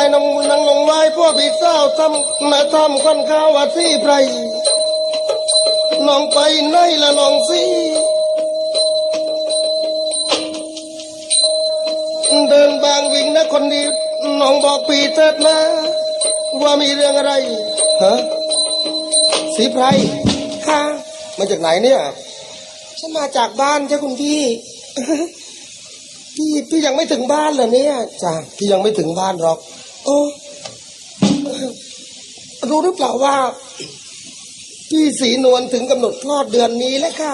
ายน้องนางลงไว้พวกพี่เศร้าทำมาทำคนข้าวว่าที่ไพรน้องไปไหนละน้องสิเดินบางวิ่งนะคนดีน้องบอกปีเถิดนะ ว่ามีเรื่องอะไรฮะสีไพรค่ะมาจากไหนเนี่ยฉันมาจากบ้านเจ้าคุณพี่พี่พี่ยังไม่ถึงบ้านเหรอเนี่ยจ้าพี่ยังไม่ถึงบ้านหรอก รู้หรือเปล่าว่า พี่สีนวลถึงกำหนดคลอดเดือนนี้แล้วค่ะ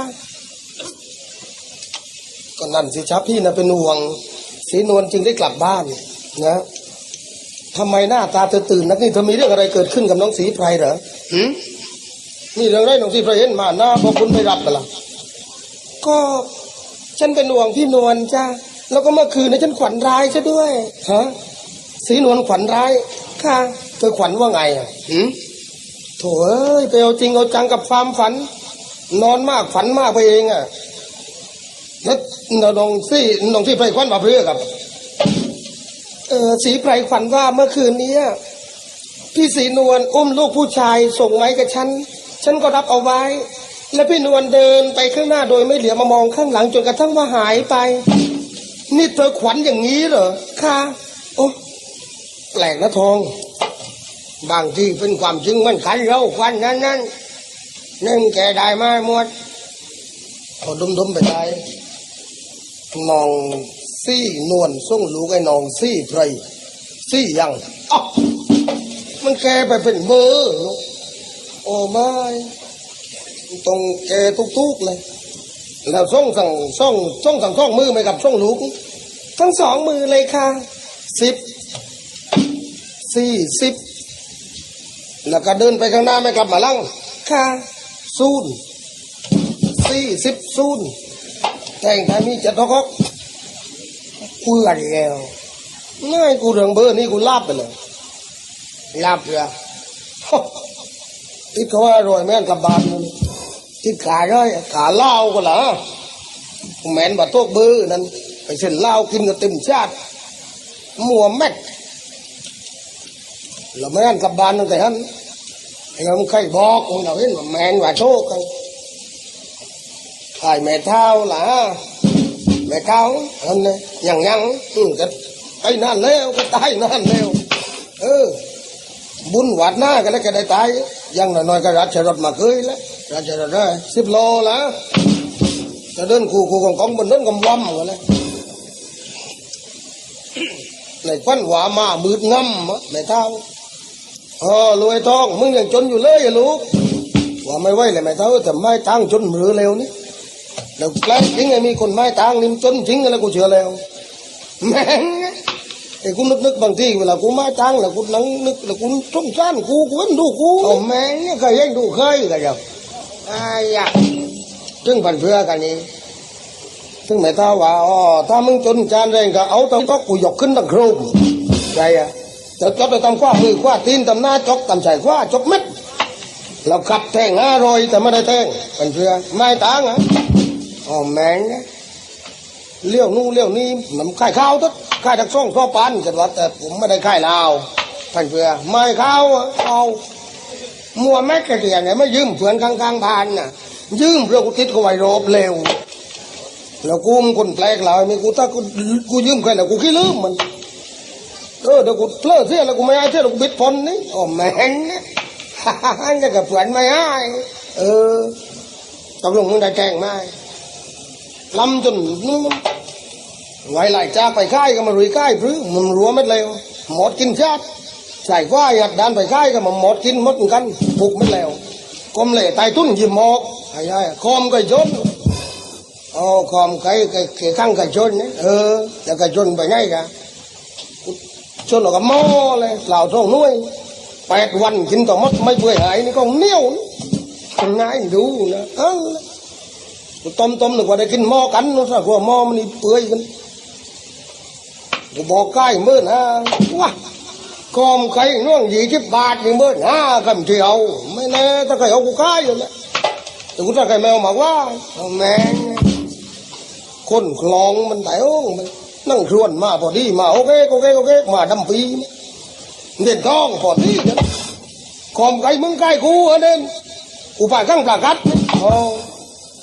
ก็นั่นสิครับพี่นะเป็นห่วง สีนวลจึงได้กลับบ้าน นะทำไมหน้าตาเธอตื่นนักนี่เธอมีเรื่องอะไรเกิดขึ้นกับน้องสีไพรเหรอหืมมีเรื่องอะไรน้องสีไพรเห็นมาหน้าพอคุณไปรับกันล่ะก็ฉันเป็นห่วงพี่นวลจ้าแล้วก็เมื่อคืนนี้ฉันขวัญร้ายซะด้วยฮะ สีนวลขวัญร้าย ค่ะเธอขวัญว่าไงอะหืมโถ่เอ้ยไปเอาจริงเอาจังกับความฝัน นอนมากฝันมากไปเองอะแล้วน้องซี่น้องที่ไพรขวัญมาเพื่อกับ เออสีไพรขวัญว่าเมื่อคืนนี้อะพี่สีนวลอุ้มลูกผู้ชายส่งไม้กับฉัน ฉันก็รับเอาไว้ แล้วพี่นวลเดินไปข้างหน้าโดยไม่เหลียวมามองข้างหลังจนกระทั่งว่าหายไป นี่เธอขวัญอย่างนี้เหรอค่ะโอ้ แปลกนะทอง บางที่เป็นความจริงมันขันเราควันนั้นนั้นนึ่งแกได้มาหมดพอดมๆไปได้นองซี่นวลส่งลูกไอ้นองซี่ไพรซี่ยังอ๊ะมันแกไปเป็นเบอร์โอ้ไม่ตรงแกทุกๆเลย แล้วส่งสั่งส่งส่งสั่งส่องมือไหมกับส่งลูกทั้งสองมือเลยค่ะสิบ สี่สิบแล้วก็เดินไปข้างหน้าไม่กลับมาลังค่ะศูนย์สี่สิบศูนย์แต่งทามีจะทอกเพื่อนแล้วง่ายกูเรื่องเบอร์นี่กูลาบไปเลยลาบเลยที่เขาว่าอร่อยแม่นกับบานนี่ที่ขาได้ขาเหล้าก็เหรอแม่นบาโตกเบอร์นั่นไปเส้นเหล้ากินกับเต็มชาติมัวแม็ด เราแม่นกับบานตั้งแต่นั้นไอ้เราใครบอกคนเราเห็นว่าแม่นว่าโชคกันขายแม่เท้าล่ะแม่เท้าอันนี้ยังยังอืมก็ไอ้นั่นแล้วก็ตายนั่นแล้วเออ บุญหวัดหน้ากันแล้วก็ได้ตายยังน้อยๆก็รัชรถมาเคยแล้วรัชรถได้สิบโลแล้วจะเดินคู่คู่ของของบนเดินกำวำกันเลยในควันหวามามืดง่ำอะแม่เท้า อ๋อรวยทอง มึงยังจนอยู่เลยอะลูกว่าไม่ไหวเลยแม่เท้าแต่ไม่ตั้งจนมือเร็วนี่เดี๋ยวแปลกจริงไงมีคนไม้ตางนี่มันจนจริงแล้วกูเชื่อแล้วแม่งไอ้กูนึกนึกบางทีเวลากูไม้ตางแล้วกูนั่งนึกแล้วกูสงสารกูกูเห็นดูกูเอาแม่งเนี่ยเคยเห็นดูเคยกันเดียวอายะถึงพันเพื่อกันนี้ถึงแม่ท้าว่าอ๋อถ้ามึงจนจานแรงก็เอาตั้งก็กูยกขึ้นตั้งโครมใช่อะ จะจบไปตำคว้ามือคว้าตีนตำหน้าจกตำใส่คว้าจกเม็ดเราขับแทงอร่อยแต่ไม่ได้แทงเป็นเพื่อไม้ตางอะอ๋อแมงนะเลี้ยวนู่เลี้ยวนี่น้ำข่ายข้าวทุกข่ายทักซ่องข้อปันกันว่าแต่ผมไม่ได้ข่ายลาวท่านเพื่อไม่ข้าวเอามัวแม็กกระเดียเนี่ยไม่ยืมเพื่อนข้างๆบ้านน่ะ ยืมเพื่อกูติดกูไว้รบเร็วแล้วกูมันคนแปลกหลายมีกูถ้ากูกูยืมใครแล้วกูขี้ลืมมัน เออเดี๋ยวกูเลิดเที่ยแล้วกูไม่ให้เที่ยแล้วกูบิดพนนี่อ๋อแมงนะฮ่าฮ่าฮ่าจะกับเพื่อนไม่ให้เออตกลงมึงได้แจ้งไหมลำจนนุ่มไว้หลายจากไปค่ายก็มารุยค่ายพรื้มันรัวเม็ดเลวหมดกินชาติใส่ฝ้ายหัดดานไปค่ายก็มาหมดกินหมดกันผูกเม็ดเลวกลมเหล่ไตตุ้นยิมหมอกไอ้ยัยคอมก็จนอ๋อคอมไก่ไก่ข้างไก่ชนเนี่ยเออแล้วไก่ชนไปไงกะ ชนเราก็มอเลยเหล่าท้องนุ่ยแปดวันกินต่อมดไม่เบื่อหายนี่ก็เหนียวคนง่ายดูนะเออต้มต้มหนึ่งว่าได้กินหม้อกันนู้นสักว่าหม้อมันนี่เปื่อยกันกูบอกใกล้เมื่อนะว้ากอมไข่น่วงยี่สิบบาทนี่เมื่อนะคำเที่ยวไม่แน่ถ้าใครเอากูขายอยู่แล้วแต่กูถ้าใครไม่เอามาว่าแม่งคนคลองมันไถโอ้มัน นั่งครวนมาพอดีมาโอเคโอเคโอเคมาดำปีเด่นทองพอดีกันคอมไก่มึงไก่กูเออเด่นกูไปข้างปลากัดโอ้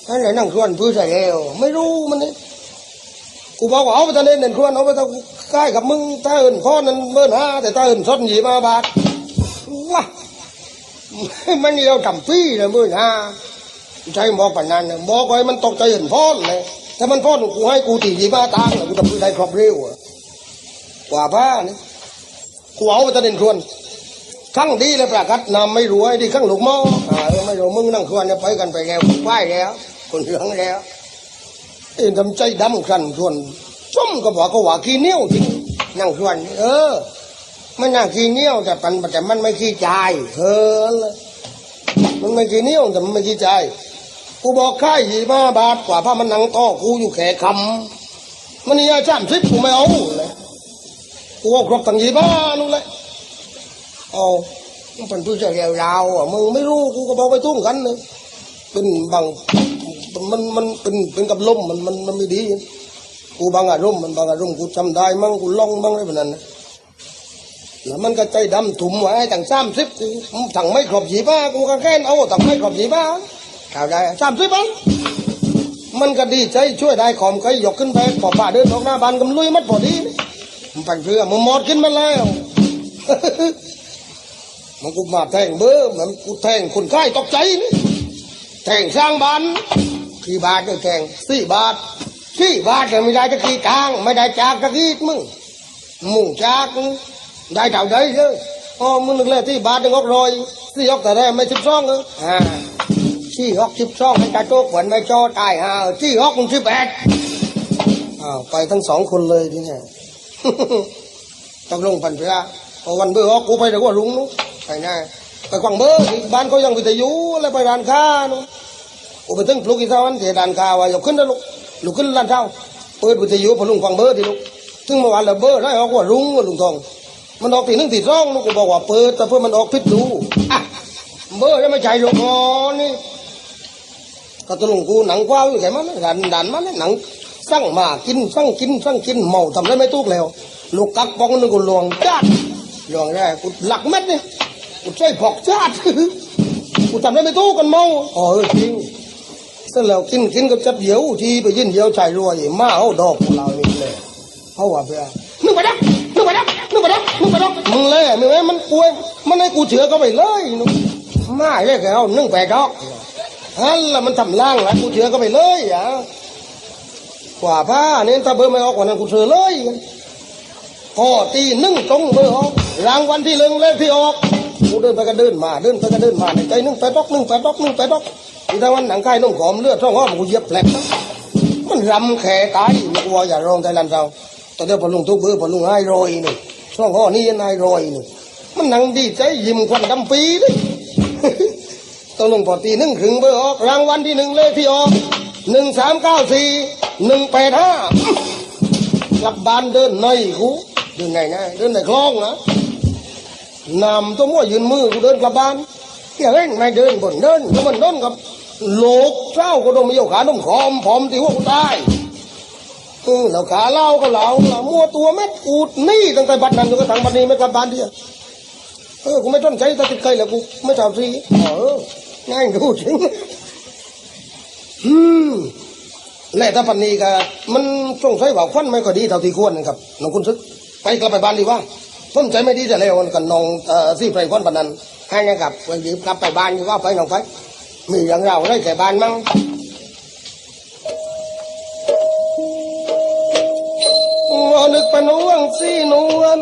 นั่นแหละนั่งชวนพื้นใส่แล้วไม่รู้มันนี่กูบอกว่าเอาไปตะเด่นเด่นชวนเอาไปตะใกล้กับมึงถ้าเอินพ่อนั้นเบิ้นห้าแต่ถ้าเอินสดหยีมาบาทว้ามันเดียวทำปีเลยมื่อห้าใจบอกปานนั้นน่ะบอกไว้มันตกใจเห็นพ่อนเลย ถ้ามันพ่อนกูให้กูตียีมาตางเลยกูทำพื้นได้ครอบเร็วกว่าผ้านี่กูเอาไปตะเด่นชวนข้งดีเลยประกัดนำไม่รวยดีข้างหลูกหม้ออ่าเอไม่รู้มึงนั่งควรจะไปกันไปแล้วไหวแล้ว คนเหลืองแล้วเอ็นทำใจดำขันชวนส้มก็บอกก็ว่าขี้เนี้ยวจริงนั่งชวน เออมันน่าขี้เนี้ยวแต่ปันแต่มันไม่ขี้ใจายเออเลยมันไม่ขี้เนี้ยวแต่มันไม่ขี้ใจ กูบอกค่ายยี่มาบาทกว่าผ้ามันหนังต่อกูอยู่แขกคำมันนี่อาจารย์ทิพกูไม่เอาเลยกูเอาครบตั้งยี่บ้านู่นเลยเอามันเป็นผู้เจ้ายาวอะมึงไม่รู้กูก็บอกไปทุ่งกันเลยเป็นบางมันมันเป็นเป็นกับลมมันมันมันไม่ดี กูบางอารมณ์มันบางอารมณ์กูจำได้มั่งกูล่องมั่งอะไรแบบนั้นนะแล้วมันก็ใจดำถุ่มไว้ตั้งสามสิบกูถังไม่ครบสีบ้ากูก็แค่เอาถังไม่ครบสีบ้า ข่าวได้สามสิบบ้างมันก็ดีใจช่วยได้ขอมใครยกขึ้นไปปอป่าเดินออกหน้าบ้านกำลุยมัดพอดีมันเป็นเพื่อมันหมดขึ้นมาแล้วมันกูมาแทงเบอร์มันกูแทงคนไข้ตกใจนี่แทงสร้างบ้านกี่บาทก็แทงสี่บาทสี่บาทแต่ไม่ได้จะกี่กลาง ไม่ได้จากตะกี้มึงมุ่งจากได้เท่าใดเยอ๋อมึงนึกเลยที่บาทหนึ่งหกรอยสี่หกแต่แรกไม่สิบสองเอออ่า สี่หกสิบสองไม่กรโจกเหมือนไม่โจตายฮะสี่หกสิบแปดอ้าวไปทั้งสองคนเลยทีเนี่ยต้องลงพันเพื่อพอวันเบอร์ออกกูไปเดี๋ยวว่าลุงนู้นไปหน้าไปกวางเบอร์บ้านเขายังวิทยุอะไรไปร้านค้านู้นกูไปถึงปลุกอีสานที่ร้านค้าว่าอย่าขึ้นนะลูกลูกขึ้นร้านเช่าเปิดวิทยุพอลุงกวางเบอร์ที่ลูกถึงเมื่อวานเราเบอร์ได้ออกว่าลุงลุงทอง มันออกตีหนึ่งตีสองลูกกูบอกว่าเปิดแต่เพื่อมันออกพิษดูอะเบอร์ได้ไม่ใช่ลูกอ๋อนี่ ก็ตะลุงกูหนังกว้าวอยู่แค่มันดันดันมันหนังสั่งมากินสั่งกินสั่งกินเมาทำได้ไม่ตุกแล้ว ลูกกักปองนึงกูลวงจัดลวงได้กูหลักเม็ดนี่กูใช้ผอกจัดกูทำได้ไม่ตู้กันเมาอ๋อเออจริงเสร็จแล้วกินกินกับจับเหี่ยวทีไปยินเหี่ยวชายรวยมาเอาดอกของเรานี่เลยเขาว่าเพื่อนึกไปดักนึกไปดักนึกไปดักนึกไปดักมึงเลยมึงไอ้มันป่วยมันให้กูเถือก็ไปเลยนุมาเลยแกเอานึ่งแปดดอก ฮันละมันทำล่างแล้วกูเถือก็ไปเลยอะกว่าผ้าเนี่ยถ้าเบอร์ไม่ออกกว่านั้นกูเถือเลยพอตีหนึ่งตรงเบอร์ออกรางวัลที่หนึ่งเลขที่ออกกูเดินไปก็เดินมาเดินไปก็เดินมาในใจหนึ่งแปดอกหนึ่งแปดอกหนึ่งแปดอกอีตาวันหนังไข่นุ่มขอมเลือดท้องห้อมกูเยียบแผลนะมันรำแขตายนี่กูว่าอย่าร้องไทยลันเราตอนเดียวพอลุงทุกเบอร์พอลุงให้รอยนี่ท้องห้อนี่นายรอยนี่มันหนังดีใจยิ้มควันดำปีเลยต้องลงพอตีหนึ่งถึงเบอร์ออกรางวัลที่หนึ่งเลขที่ออกหนึ่งสามเก้าสี่หนึ่งแปดห้ากลับบ้านเดินในกูเดินไหนนะเดินในคลองนะนำตัวมั่วยืนมือกูเดินกลับบ้านเกี่ยเล่นไม่เดินบนเดินแล้วมันเดินกับโลกเจ้าก็ต้องมีเอาขานุ่มคอมผอมที่หัวกูตายเออแล้วขาเล่าก็เหลาเหลามั่วตัวเม็ดกูนี่ตั้งแต่บัดนั้นจนกระทั่งบัดนี้ไม่กลับบ้านเดียวเออกูไม่ต้นใจตะติดใครแล้วกูไม่ทำซีเออ ง่ายดูจริงอืมและถ้าปันนี้ก็มันสงสัยว่าควันไม่ค่อยดีเท่าที่ควรนะครับน้องคุณซึกไปกลับไปบ้านดีว่าสนใจไม่ดีจะแล้วกันน้องเอ่อซี่ไพรควันปานนั้นให้นะครับไปหยิบกลับไปบ้านดีว่าไปน้องไปมีอย่างเราได้แก่บ้านมั้งโอ้นึกเป็นห่วงซี่นวล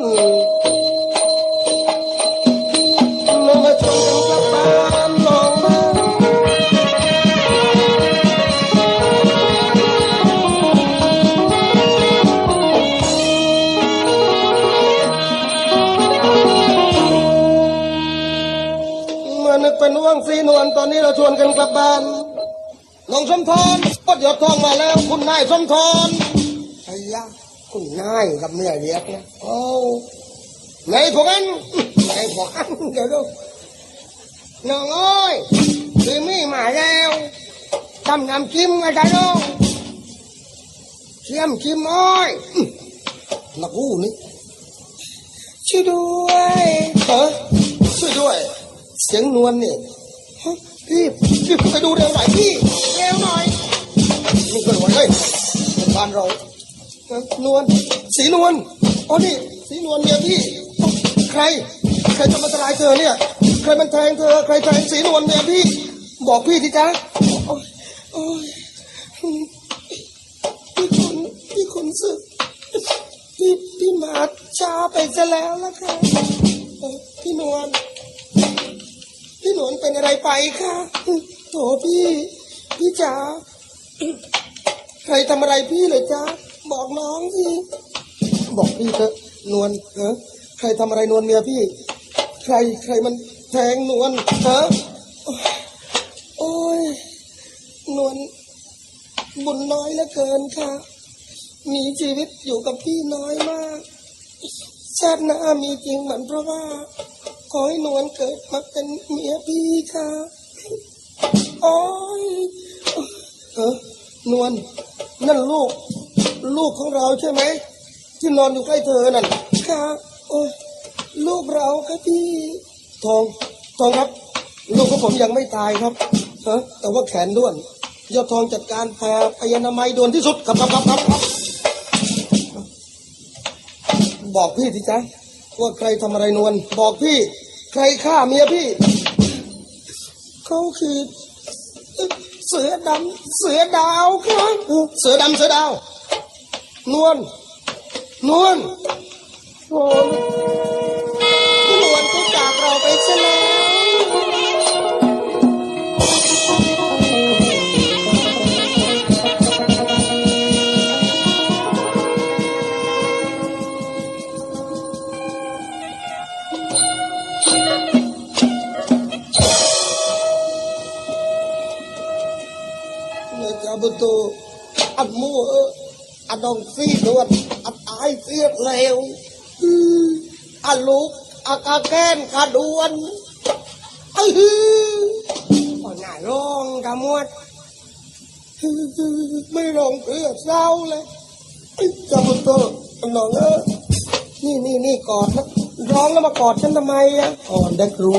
ลับบ้านน้องสมทรก็หยดทองมาแล้ว คุณนายสมทรไอ้ยะคุณนายกับเมียเรียกเนี่ยโอ้ไหนพวกนั้นไหนพวกนั้นเดี๋ยวดูน้องเอ้ยคือมีมาแล้วทำน้ำจิ้มไงจ้าน้องเชียมจิ้มอ้อยนักกูนี่ช่วยด้วยฮะช่วยด้วย เสียงนวลนี่ ฮะพี่พี่ไปดูเร็วหน่อยพี่เร็วหน่อยนี่เกิดวันเลยเป็นบ้านเรานวลสีนวลอ๋อนี่สีนวลเมียพี่ใคร ใครจะมาทำลายเธอเนี่ย ใครมันแทงเธอ ใครแทงสีนวลเมียพี่ บอกพี่ทีจ้าโอ้ยโอ้ยพี่คนพี่คนสึกพี่พี่มาช้าไปซะแล้วล่ะค่ะพี่นวล พี่หนวลเป็นอะไรไปคะโถพี่ พี่จ๋าใครทำอะไรพี่เลยจ๊ะบอกน้องสิบอกพี่เถอะนวลเออใครทำอะไรนวลเมียพี่ ใครใครมันแทงนวลฮะโอ้ยนวลบุญน้อยเหลือเกินค่ะ มีชีวิตอยู่กับพี่น้อยมาก ชาติหน้ามีจริงเหมือนเพราะว่า ขอให้นวลเกิดมาเป็นเมียพี่ค่ะโอ้ยเออนวลนั่นลูก ลูกของเราใช่ไหมที่นอนอยู่ใกล้เธอนั่นค่ะโอ้ยลูกเราครับพี่ทองทองครับ ลูกของผมยังไม่ตายครับฮะแต่ว่าแขนด้วนยอดทองจัดการแพาพยานามัยด่วนที่สุดครับครับครับครับ บอกพี่สิจ๊ะว่าใครทำอะไรนวลบอกพี่ ใครฆ่าเมียพี่ เขาคือ เสือดำเสือดาวครับเสือดำเสือดาว นวลนวลโอ้ นดองซีดวนอันตายเสียเลวอืออัลูกอากาแกนขาดวนอือหือก่อนหน้าร้องกะมวดไม่ร้องเพื่อเศร้าเลยจะบุตรน้องเออนี่นี่นี่กอดนะร้องแล้วมากอดฉันทำไมอะอ่อนได้ครู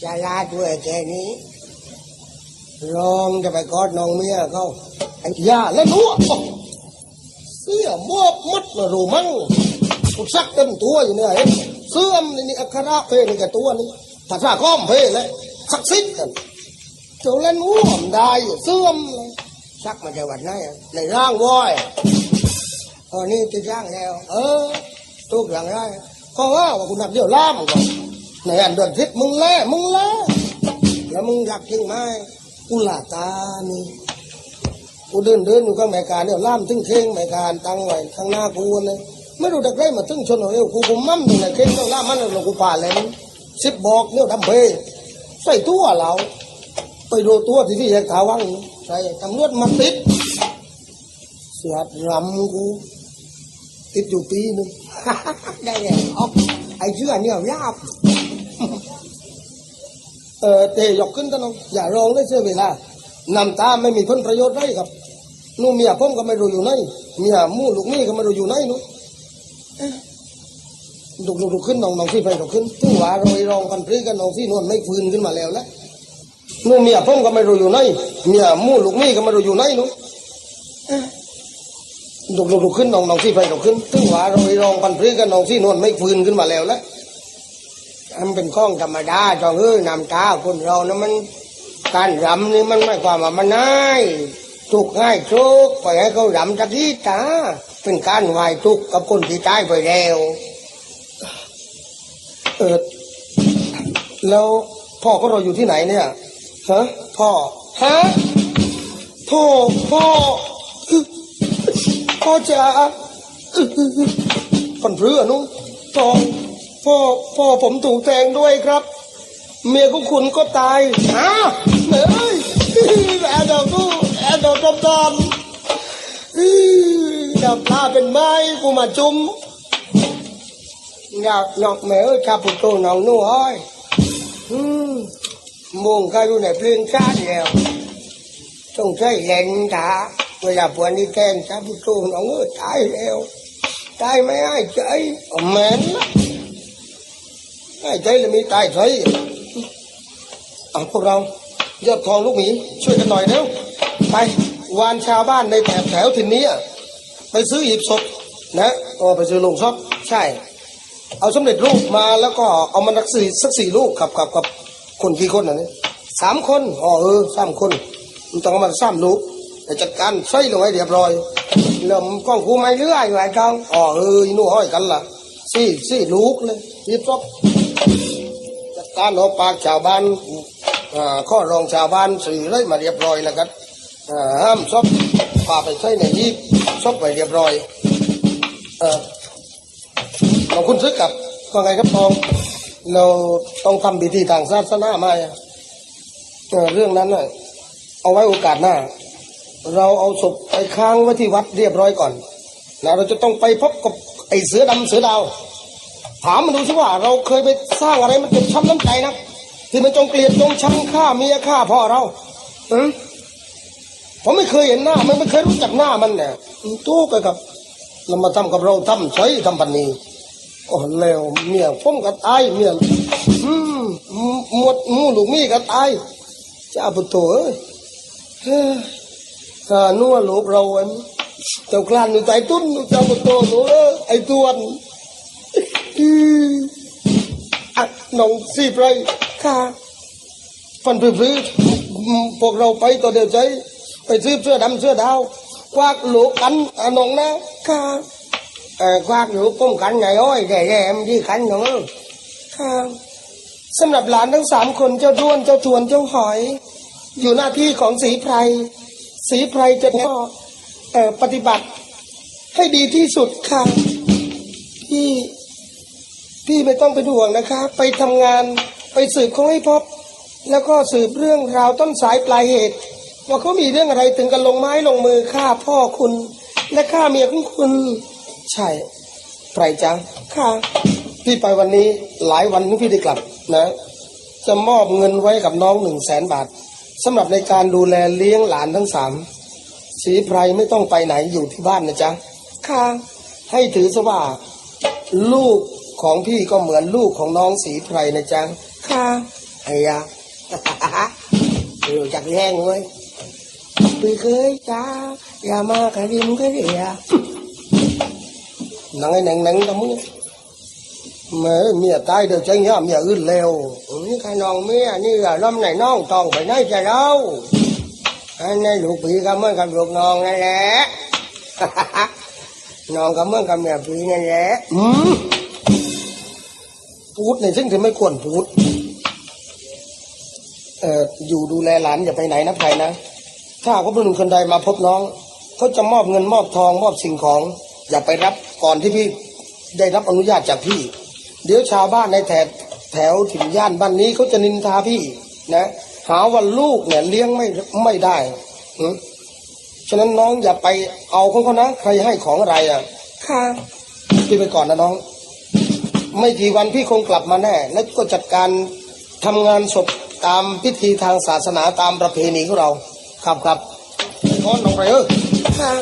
ชาลาด้วยแค่นี้ร้องจะไปกอดน้องเมียเขา ไอ้ยาแล้วหนัวเสื้อมอบมัดนะรูมังกูซักเต็มตัวอยู่เนี่ยเสื้อมนี่อัคระเพนี่กับตัวนี่ภาษาข้อมเพเลยสักซิดกันเจ้าเล่นหัวมได้เสื้อมซักมาจากวัดไหนในร่างว้อยอ๋อนี่จะย่างแล้ว เออทุกอย่างได้เขาะว่าว่ากูนักเดี่ยวล่ามก่อนในอันเดือนทิศมึงแล่มึงแล่แล้วมึงรักจริงไหมกูหลาตานี่ กูเดินเดินอยู่ข้างแม่การเนี่ยล่ามตึงเข่งแม่การตั้งไว้ข้างหน้ากูเลยไม่รู้ดักได้มาตึ้งชนเอาเร็วกูกูมั่มตรงไหนเข่งต้องล่ามมันเรากูป่าเลยสิบบอกเนี่ยดำเพใส่ตัวเราไปดูตัวที่ที่แยกขาวังใส่ตำรวจมาติดเสียดรำกูติดอยู่ปีหนึงได้แล้วเอาไอ้เชื่อเนี่ยยาบเออเตะยกขึ้นกันน้องอย่าร้องได้เสียเวลาน้ำตาไม่มีผลประโยชน์ได้ครับ นู่นเมียผมก็ไม่รู้อยู่ไหนเมียมู่ลูกนี่ก็ไม่รู้อยู่ไหนนูดุกลุกลุกขึ้นน้องน้องที่ไปลุกขึ้นถึงว่าโรยรองกันพรีกันน้องที่นวลไม่ฟื้นขึ้นมาแล้วนะนู่นเมียผมก็ไม่รู้อยู่ไหนเมียมู่ลูกนี่ก็ไม่รู้อยู่ไหนนูดุกลุกลุกขึ้นน้องน้องที่ไปลุกขึ้นถึงว่าโรยรองกันพรีกันน้องที่นวลไม่ฟื้นขึ้นมาแล้วนะมันเป็นข้องธรรมดาจองเอ้ยนำตาคนเรานะมันการรำนี่มันไม่ความว่ามันง่าย ทุกง่ายทุกข์ปล่อยให้เขารำตะกี้ตาเป็นการไหวทุกกับคนที่ตายไปแล้วเออแล้วพ่อก็เราอยู่ที่ไหนเนี่ยฮะพ่อฮะพ่อพ่อพ่อจ๋าฝันเพื่อนุทองพ่อพ่อผมถูกแทงด้วยครับ เมียของคุณก็ตายฮะเฮ้ยแอดดอกตู้ แอดดอกดำดำดับปลาเป็นไม้กูมาจุ่มอยากนอกแม่เอ้ยข้าพุทโธน้องนู่อ้อยอืมมุงก็อยู่ในเพลงชาติแล้วต้องใช้เล่นตาเวลาปวดนี่แกงข้าพุทโธน้องเอ้ยตายแล้วตายไม่ให้ใจเอาแม่นให้ใจเลยมีตายใจเอาพวกเรา ยอดทองลูกหมีช่วยกันหน่อยเร็วไปวานชาวบ้านในแถบแถวถิ่นนี้ไปซื้อหีบศพนะก็ไปซื้อลงศพใช่ เอาสำเร็จรูปมาแล้วก็เอามันสักสี่สักสี่ลูกกับกับกับคนกี่คนน่ะนี่สามคนอ๋อเออสามคนมันต้องเอามาสามลูกไปจัดการใส่ลงให้เรียบร้อยเริ่มกล้องกูไม่เลื่อยอยู่ไอ้งอ๋อเออหนู่ห้อยกันล่ะสี่สี่ลูกเลยหีบศพจัดการเอาปากชาวบ้าน ข้อรองชาวบ้านสื่อเลยมาเรียบร้อยแล้วกันห้ามศพพาไปใส่ในหีบศพไว้เรียบร้อยเออขอบคุณซึกกับว่าไงครับทองเราต้องทำพิธีทางศาสนาไหมอะเรื่องนั้นน่ะเอาไว้โอกาสหน้า เราเอาศพไปค้างไว้ที่วัดเรียบร้อยก่อนนะเราจะต้องไปพบกับไอ้เสือดำเสือดาว ถามมันดูสิว่า เราเคยไปสร้างอะไรมันเจ็บช้ำน้ำใจนะ ที่มันจงเกลียดจงชังฆ่าเมียฆ่าพ่อเราอืมผมไม่เคยเห็นหน้า มันไม่เคยรู้จักหน้ามันเนี่ยมันตู้กันกับเรามาทำกับเราทำใช้ทำปันนี้โอ้เลวเมียผมก็ตายเมียอืมหมดหมูลูกมีก็ตายจ้าปุตโตเอ้ยเฮ้ยถ้านัวลูกเราอันเจ้ากลานอยู่ใจตุ้นเจ้าก็โตหนูเออไอ้ตวนอืออะน้องสีไพร ค่ะฟันพื้พื้พวกเราไปต่อเดียวใจ ไปซื้อเสื้อดำเสื้อดาว ควักลูกกันอะน้องนะค่ะเออควักอยู่ป้องกันไงโอ้ยแย่ๆมันที่ขันหนูค่ะสำหรับหลานทั้งสามคนเจ้าด้วนเจ้าทวนเจ้าหอย อยู่หน้าที่ของสีไพรสีไพรจะก็เอ่อปฏิบัติ ให้ดีที่สุดค่ะพี่พี่ไม่ต้องเป็นห่วงนะคะ ไปทำงาน ไปสืบเขาให้พบ แล้วก็สืบเรื่องราวต้นสายปลายเหตุ ว่าเขามีเรื่องอะไรถึงกันลงไม้ลงมือฆ่าพ่อคุณ และฆ่าเมียของคุณ ใช่ไพรจังค่ะพี่ไปวันนี้หลายวันถึงพี่ได้กลับนะ จะมอบเงินไว้กับน้องหนึ่งแสนบาทสำหรับในการดูแลเลี้ยงหลานทั้งสามสีไพรไม่ต้องไปไหนอยู่ที่บ้านนะจ๊ะค่ะให้ถือซะว่าลูกของพี่ก็เหมือนลูกของน้องสีไพรนะจ๊ะ ค่ะไอ้ยารู้จักแย่งเว้ยไปเคยจ้าอย่ามากระดิมก็เดียนังไอ้หนังหนังตะมึงแม่เมียตายเดี๋ยวใจเงี้ยเมียอื่นเร็วนี่ขนองเมียนี่ก็ล้มไหนน้องตองไปไหนจะเล่าอันนี้ลูกผีก็เมื่อกับลูกน้องนั่นแหละน้องก็เมื่อกับเมียผีนั่นแหละพูดในสิ่งที่ไม่ควรพูด เอ่ออยู่ดูแลหลานอย่าไปไหนนะไพนะ ถ้าเขาเป็นหนุ่มคนใดมาพบน้องเขาจะมอบเงินมอบทองมอบสิ่งของ อย่าไปรับก่อนที่พี่ได้รับอนุญาตจากพี่ เดี๋ยวชาวบ้านในแถบแถวถิ่นย่านบ้านนี้เขาจะนินทาพี่นะ หาว่าลูกเนี่ยเลี้ยงไม่ไม่ได้หึฉะนั้นน้องอย่าไปเอาของเขานะใครให้ของอะไรอะค่ะพี่ไปก่อนนะน้อง ไม่กี่วันพี่คงกลับมาแน่ แล้วก็จัดการทำงานศพ ตามพิธีทางศาสนาตามประเพณีของเรา ครับครับขอน้องไปเออค่ะ